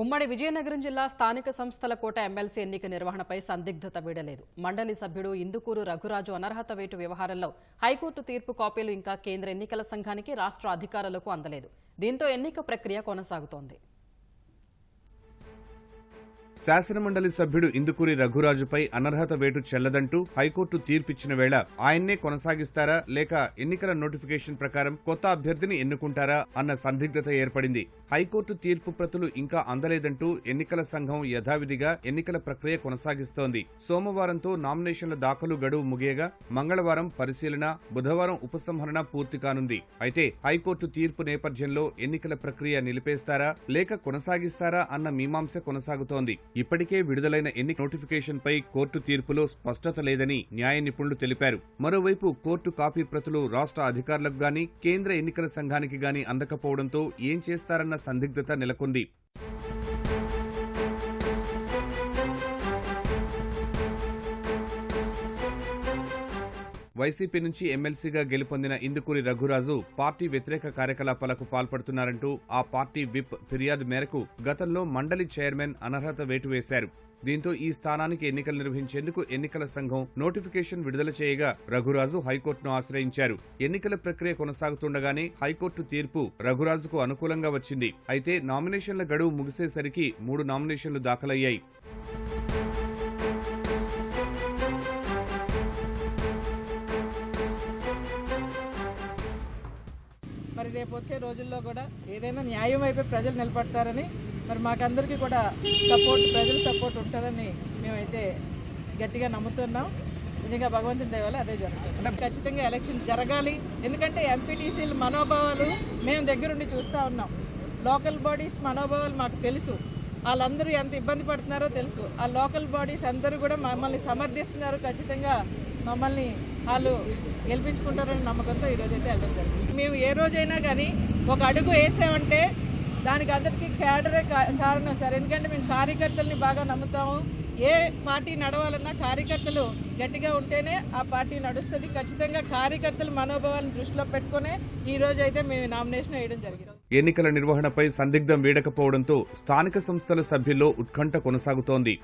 ఉమ్మడి విజయనగరం జిల్లా స్థానిక సంస్థల కోట ఎమ్మెల్సీ ఎన్నిక నిర్వహణపై సందిగ్ధత వీడలేదు. మండలి సభ్యుడు ఇందుకూరు రఘురాజు అనర్హత వేటు వ్యవహారంలో హైకోర్టు తీర్పు కాపీలు ఇంకా కేంద్ర ఎన్నికల సంఘానికి రాష్ట్ర అధికారులకు అందలేదు. దీంతో ఎన్నిక ప్రక్రియ కొనసాగుతోంది. శాసనమండలి సభ్యుడు ఇందుకూరి రఘురాజుపై అనర్హత వేటు చెల్లదంటూ హైకోర్టు తీర్పిచ్చిన వేళ ఆయన్నే కొనసాగిస్తారా లేక ఎన్నికల నోటిఫికేషన్ ప్రకారం కొత్త అభ్యర్థిని ఎన్నుకుంటారా అన్న సందిగ్ధత ఏర్పడింది. హైకోర్టు తీర్పు ప్రతులు ఇంకా అందలేదంటూ ఎన్నికల సంఘం యథావిధిగా ఎన్నికల ప్రక్రియ కొనసాగిస్తోంది. సోమవారంతో నామినేషన్ల దాఖలు గడువు ముగియగా మంగళవారం పరిశీలన బుధవారం ఉపసంహరణ పూర్తి కానుంది. అయితే హైకోర్టు తీర్పు నేపథ్యంలో ఎన్నికల ప్రక్రియ నిలిపేస్తారా లేక కొనసాగిస్తారా అన్న మీమాంస కొనసాగుతోంది. ఇప్పటికే విడుదలైన ఎన్నిక నోటిఫికేషన్పై కోర్టు తీర్పులో స్పష్టత లేదని న్యాయ నిపుణులు తెలిపారు. మరోవైపు కోర్టు కాపీ ప్రతులు రాష్ట్ర అధికారులకు గాని కేంద్ర ఎన్నికల సంఘానికి గాని అందకపోవడంతో ఏం చేస్తారన్న సందిగ్ధత నెలకొంది. వైసీపీ నుంచి ఎమ్మెల్సీగా గెలుపొందిన ఇందుకూరి రఘురాజు పార్టీ వ్యతిరేక కార్యకలాపాలకు పాల్పడుతున్నారంటూ ఆ పార్టీ విప్ ఫిర్యాదు మేరకు గతంలో మండలి చైర్మన్ అనర్హత వేటు వేశారు. దీంతో ఈ స్థానానికి ఎన్నికలు నిర్వహించేందుకు ఎన్నికల సంఘం నోటిఫికేషన్ విడుదల చేయగా రఘురాజు హైకోర్టును ఆశ్రయించారు. ఎన్నికల ప్రక్రియ కొనసాగుతుండగానే హైకోర్టు తీర్పు రఘురాజుకు అనుకూలంగా వచ్చింది. అయితే నామినేషన్ల గడువు ముగిసేసరికి మూడు నామినేషన్లు దాఖలయ్యాయి. మరి రేపు వచ్చే రోజుల్లో కూడా ఏదైనా న్యాయం వైపే ప్రజలు నిలబడతారని మరి మాకందరికీ కూడా సపోర్ట్ ప్రజల సపోర్ట్ ఉంటుందని మేమైతే గట్టిగా నమ్ముతున్నాం. నిజంగా భగవంతుని దయ అదే జరుగుతుంది. ఖచ్చితంగా ఎలక్షన్ జరగాలి. ఎందుకంటే ఎంపీటీసీల మనోభావాలు మేము దగ్గరుండి చూస్తూ ఉన్నాం. లోకల్ బాడీస్ మనోభావాలు మాకు తెలుసు. వాళ్ళందరూ ఎంత ఇబ్బంది పడుతున్నారో తెలుసు. ఆ లోకల్ బాడీస్ అందరూ కూడా మమ్మల్ని సమర్థిస్తున్నారు ఖచ్చితంగా. మమ్మల్ని వాళ్ళు గెలిపించుకుంటారని నమ్మకంతో ఈరోజైతే వెళ్ళడం జరిగింది మేము ఏ రోజైనా కానీ ఒక అడుగు వేసామంటే దానికి అందరికీ క్యాడరే కారణం సార్. ఎందుకంటే మేము కార్యకర్తల్ని బాగా నమ్ముతాము. ఏ పార్టీ నడవాలన్నా కార్యకర్తలు గట్టిగా ఉంటేనే ఆ పార్టీ నడుస్తుంది. ఖచ్చితంగా కార్యకర్తల మనోభావాలను దృష్టిలో పెట్టుకునే ఈ రోజు అయితే మేము నామినేషన్ వేయడం జరిగింది. ఎన్నికల నిర్వహణపై సందిగ్ధం వీడకపోవడంతో స్థానిక సంస్థల సభ్యుల్లో ఉత్కంఠ కొనసాగుతోంది.